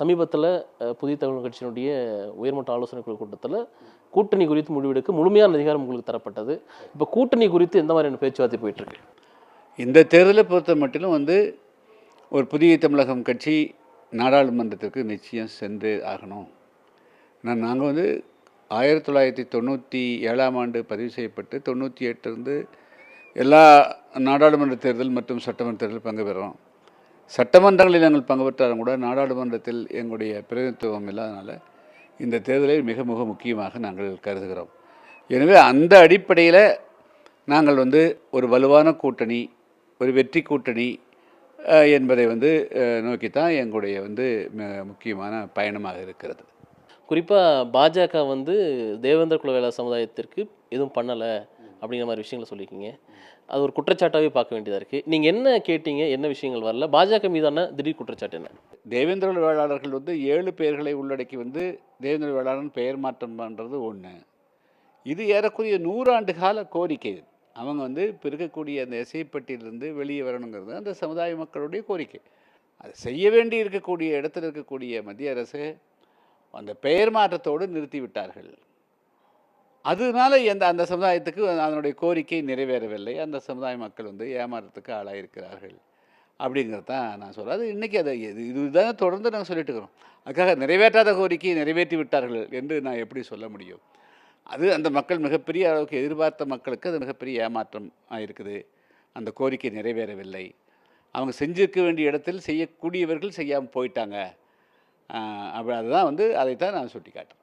சமீபத்தில் புதிய தமிழ் கட்சியினுடைய உயர்மட்ட ஆலோசனை குழு கூட்டத்தில் கூட்டணி குறித்து முடிவெடுக்க முழுமையான அதிகாரம் உங்களுக்கு தரப்பட்டது. இப்போ கூட்டணி குறித்து எந்த மாதிரியான பேச்சுவார்த்தை போயிட்டுருக்கு? இந்த தேர்தலை பொறுத்த மட்டிலும் வந்து ஒரு புதிய தமிழகம் கட்சி நாடாளுமன்றத்திற்கு நிச்சயம் சென்று ஆகணும். நான் நாங்கள் வந்து ஆயிரத்தி தொள்ளாயிரத்தி தொண்ணூற்றி ஏழாம் ஆண்டு பதிவு செய்யப்பட்டு தொண்ணூற்றி எட்டுலேருந்து எல்லா நாடாளுமன்ற தேர்தல் மற்றும் சட்டமன்ற தேர்தல் பங்கு பெறோம். சட்டமன்றங்களில் நாங்கள் பங்கு பெற்றாலும் கூட நாடாளுமன்றத்தில் எங்களுடைய பிரதிநிதித்துவம் இல்லாதனால இந்த தேர்தலை மிக மிக முக்கியமாக நாங்கள் கருதுகிறோம். எனவே அந்த அடிப்படையில் நாங்கள் வந்து ஒரு வலுவான கூட்டணி ஒரு வெற்றி கூட்டணி என்பதை வந்து நோக்கித்தான் எங்களுடைய வந்து ம- முக்கியமான பயணமாக இருக்கிறது. குறிப்பாக பாஜக வந்து தேவேந்திர குலவேலா சமுதாயத்திற்கு எதுவும் பண்ணலை. அப்படிங்கிற மாதிரி விஷயங்களை சொல்லியிருக்கீங்க. அது ஒரு குற்றச்சாட்டாகவே பார்க்க வேண்டியதாக இருக்குது நீங்கள் என்ன கேட்டீங்க? என்ன விஷயங்கள் வரல? பாஜக மீதான திடீர் குற்றச்சாட்டு என்ன? தேவேந்திர வேளாளர்கள் வந்து ஏழு பெயர்களை உள்ளடக்கி வந்து தேவேந்திர வேளாளன் பெயர் மாற்றம் பண்ணுறது ஒன்று இது ஏறக்குறைய நூறாண்டு கால கோரிக்கை. அவங்க வந்து இப்போ இருக்கக்கூடிய அந்த இசைப்பட்டியிலிருந்து வெளியே வரணுங்கிறது அந்த சமுதாய மக்களுடைய கோரிக்கை. அது செய்ய வேண்டி இருக்கக்கூடிய இடத்துல இருக்கக்கூடிய மத்திய அரசு அந்த பெயர் மாற்றத்தோடு நிறுத்திவிட்டார்கள். அதனால எந்த அந்த சமுதாயத்துக்கு அதனுடைய கோரிக்கை நிறைவேறவில்லை. அந்த சமுதாய மக்கள் வந்து ஏமாற்றத்துக்கு ஆளாயிருக்கிறார்கள் அப்படிங்கிறது தான் நான் சொல்கிறேன் அது இன்றைக்கி அதை இது இதுதான் தொடர்ந்து நாங்கள் சொல்லிட்டு இருக்கிறோம். அதுக்காக நிறைவேற்றாத கோரிக்கையை நிறைவேற்றி விட்டார்கள் என்று நான் எப்படி சொல்ல முடியும்? அது அந்த மக்கள் மிகப்பெரிய அளவுக்கு எதிர்பார்த்த மக்களுக்கு அது மிகப்பெரிய ஏமாற்றம் இருக்குது அந்த கோரிக்கை நிறைவேறவில்லை. அவங்க செஞ்சிருக்க வேண்டிய இடத்தில் செய்யக்கூடியவர்கள் செய்யாமல் போயிட்டாங்க. அப்படி அதுதான் வந்து அதைத்தான் நான் சுட்டி காட்டுறேன்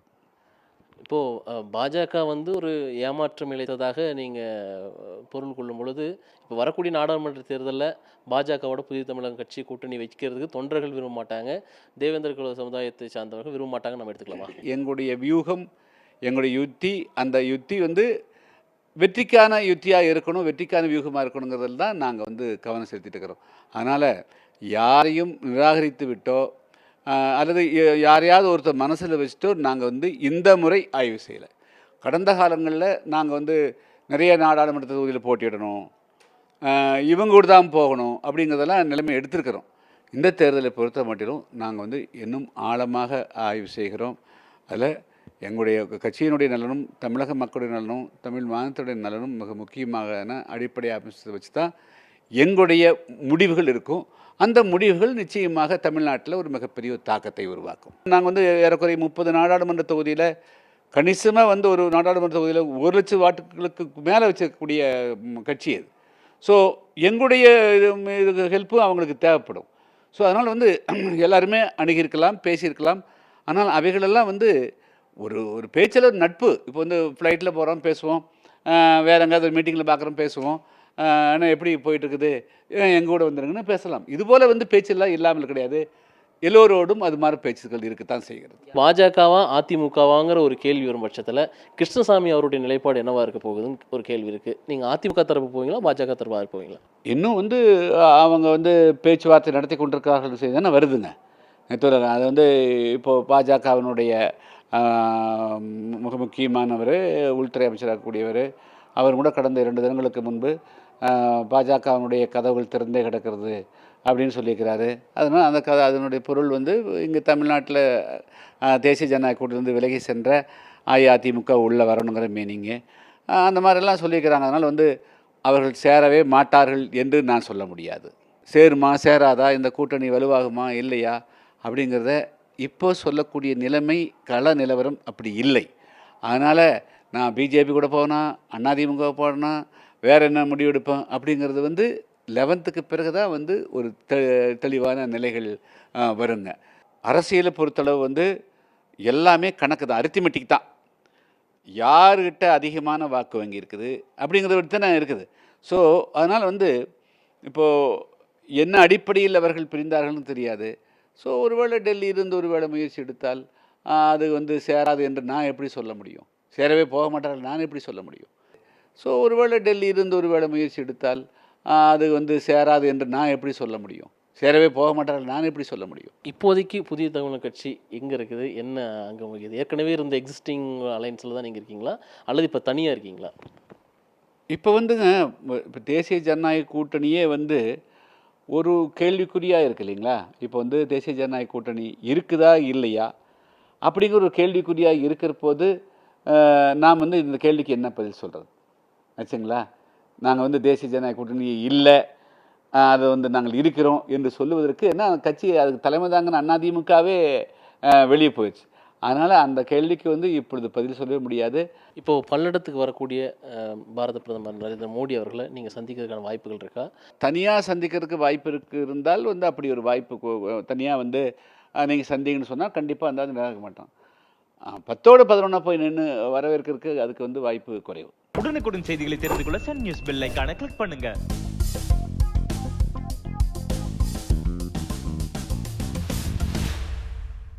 இப்போது பாஜக வந்து ஒரு ஏமாற்றம் இழைத்ததாக நீங்கள் பொருள் கொள்ளும் பொழுது இப்போ வரக்கூடிய நாடாளுமன்ற தேர்தலில் பாஜகவோட புதிய தமிழகம் கட்சி கூட்டணி வைக்கிறதுக்கு தொண்டர்கள் விரும்ப மாட்டாங்க. தேவேந்திர குல சமுதாயத்தை சார்ந்தவர்கள் விரும்ப மாட்டாங்க நம்ம எடுத்துக்கலாமா? எங்களுடைய வியூகம் எங்களுடைய யுத்தி அந்த யுத்தி வந்து வெற்றிக்கான யுத்தியாக இருக்கணும் வெற்றிக்கான வியூகமாக இருக்கணுங்கிறதுல தான் நாங்கள் வந்து கவனம் செலுத்திட்டு இருக்கிறோம். அதனால் யாரையும் நிராகரித்து விட்டோ அல்லது ய- யாரையாவது ஒருத்தர் மனசில் வச்சுட்டோ நாங்கள் வந்து இந்த முறை ஆய்வு செய்யலை. கடந்த காலங்களில் நாங்கள் வந்து நிறைய நாடாளுமன்ற தொகுதியில் போட்டியிடணும். இவங்க கூட தான் போகணும் அப்படிங்கிறதெல்லாம் நிலைமை எடுத்திருக்கிறோம். இந்த தேர்தலை பொறுத்த மட்டும் நாங்கள் வந்து இன்னும் ஆழமாக ஆய்வு செய்கிறோம். அதில் எங்களுடைய கட்சியினுடைய நலனும் தமிழக மக்களுடைய நலனும் தமிழ் மாநிலத்துடைய நலனும் மிக முக்கியமான அடிப்படை அமைச்சத்தை வச்சு தான் எங்களுடைய முடிவுகள் இருக்கும். அந்த முடிவுகள் நிச்சயமாக தமிழ்நாட்டில் ஒரு மிகப்பெரிய தாக்கத்தை உருவாக்கும். நாங்கள் வந்து ஏறக்குறைய முப்பது நாடாளுமன்ற தொகுதியில் கணிசமாக வந்து ஒரு நாடாளுமன்ற தொகுதியில் ஒரு லட்சம் வாட்டுகளுக்கு மேலே வச்சிருக்கக்கூடிய கட்சி அது. ஸோ எங்களுடைய இது இது ஹெல்ப்பும் அவங்களுக்கு தேவைப்படும். ஸோ அதனால் வந்து எல்லாருமே அணுகியிருக்கலாம் பேசியிருக்கலாம். ஆனால் அவைகளெல்லாம் வந்து ஒரு ஒரு பேச்சில் நட்பு. இப்போ வந்து ஃப்ளைட்டில் போகிறோம் பேசுவோம். வேறு எங்கேயாவது ஒரு மீட்டிங்கில் பார்க்குறோம் பேசுவோம். அண்ணா எப்படி போயிட்டு இருக்குது எங்கள் கூட வந்துருங்கன்னு பேசலாம். இது போல் வந்து பேச்செல்லாம் இல்லாமல் கிடையாது. எல்லோரோடும் அது மாதிரி பேச்சுக்கள் இருக்கத்தான் செய்கிறது. பாஜகவா அதிமுகவாங்கிற ஒரு கேள்வி வரும் பட்சத்தில் கிருஷ்ணசாமி அவருடைய நிலைப்பாடு என்னவா இருக்க போகுதுன்னு ஒரு கேள்வி இருக்குது நீங்கள் அதிமுக தரப்பு போவீங்களா பாஜக தரப்பாக போவீங்களா இன்னும் வந்து அவங்க வந்து பேச்சுவார்த்தை நடத்தி கொண்டிருக்கிறார்கள் செய்தி தானே வருதுங்க. அது வந்து இப்போது பாஜகவினுடைய மிக முக்கியமானவர் உள்துறை அமைச்சராக கூடியவர் அவர் கூட கடந்த இரண்டு தினங்களுக்கு முன்பு பாஜகவினுடைய கதவுகள் திறந்தே கிடக்கிறது அப்படின்னு சொல்லியிருக்கிறாரு அதனால் அந்த கதை அதனுடைய பொருள் வந்து இங்கே தமிழ்நாட்டில் தேசிய ஜனநாயக கூட்டிலிருந்து விலகி சென்ற அஇஅதிமுக உள்ளே வரணுங்கிற மீனிங்கு அந்த மாதிரிலாம் சொல்லியிருக்கிறாங்க அதனால் வந்து அவர்கள் சேரவே மாட்டார்கள் என்று நான் சொல்ல முடியாது. சேருமா சேராதா இந்த கூட்டணி வலுவாகுமா இல்லையா அப்படிங்கிறத இப்போ சொல்லக்கூடிய நிலைமை கள நிலவரம் அப்படி இல்லை. அதனால் நான் பிஜேபி கூட போனா அதிமுக போனா வேறு என்ன முடிவு எடுப்பேன் அப்படிங்கிறது வந்து லெவன்த்துக்கு பிறகு தான் வந்து ஒரு தெ தெளிவான நிலைகள் வருங்க. அரசியலை பொறுத்தளவு வந்து எல்லாமே கணக்கு தான் அரித்திமெட்டிக் தான். யாருக்கிட்ட அதிகமான வாக்கு வங்கி இருக்குது அப்படிங்கிறத விட்டு தான் இருக்குது. ஸோ அதனால் வந்து இப்போது என்ன அடிப்படையில் அவர்கள் பிரிந்தார்கள்னு தெரியாது. ஸோ ஒருவேளை டெல்லியிலிருந்து இருந்து ஒருவேளை முயற்சி எடுத்தால் அது வந்து சேராது என்று நான் எப்படி சொல்ல முடியும்? சேரவே போக மாட்டார்கள். நான் எப்படி சொல்ல முடியும்? ஸோ ஒருவேளை டெல்லி இருந்து ஒருவேளை முயற்சி எடுத்தால் அது வந்து சேராது என்று நான் எப்படி சொல்ல முடியும்? சேரவே போக மாட்டார்கள். நான் எப்படி சொல்ல முடியும்? இப்போதைக்கு புதிய தமிழக கட்சி எங்கே இருக்குது? என்ன அங்கே வகிக்குது ஏற்கனவே இருந்த எக்ஸிஸ்டிங் அலைன்ஸில் தான் நீங்கள் இருக்கீங்களா? அல்லது இப்போ தனியாக இருக்கீங்களா? இப்போ வந்துங்க இப்போ தேசிய ஜனநாயக கூட்டணியே வந்து ஒரு கேள்விக்குறியாக இருக்கு இல்லைங்களா? இப்போ வந்து தேசிய ஜனநாயக கூட்டணி இருக்குதா? இல்லையா? அப்படிங்கிற ஒரு கேள்விக்குறியாக இருக்கிற போது நாம் வந்து இந்த கேள்விக்கு என்ன பதில் சொல்கிறது ஆச்சுங்களா? நாங்கள் வந்து தேசிய ஜனநாயக கூட்டணி இல்லை அது வந்து நாங்கள் இருக்கிறோம் என்று சொல்லுவதற்கு என்ன கட்சி அதுக்கு தலைமை தாங்கன்னு அதிமுகவே வெளியே போயிடுச்சு. அதனால் அந்த கேள்விக்கு வந்து இப்பொழுது பதில் சொல்லவே முடியாது. இப்போ பல்லடத்துக்கு வரக்கூடிய பாரத பிரதமர் நரேந்திர மோடி அவர்களை நீங்கள் சந்திக்கிறதுக்கான வாய்ப்புகள் இருக்கா? தனியாக சந்திக்கிறதுக்கு வாய்ப்பு இருக்கு இருந்தால் வந்து அப்படி ஒரு வாய்ப்பு தனியாக வந்து நீங்கள் சந்திங்கன்னு சொன்னால் கண்டிப்பாக அந்த நிராக மாட்டோம் பத்தோடு பதினொன்றா போய் நின்று வரவேற்கிறதுக்கு அதுக்கு வந்து வாய்ப்பு குறைவு. உடனுக்குடன் செய்திகளை தெரிந்து கொள்ள Sun News bell icon click பண்ணுங்க.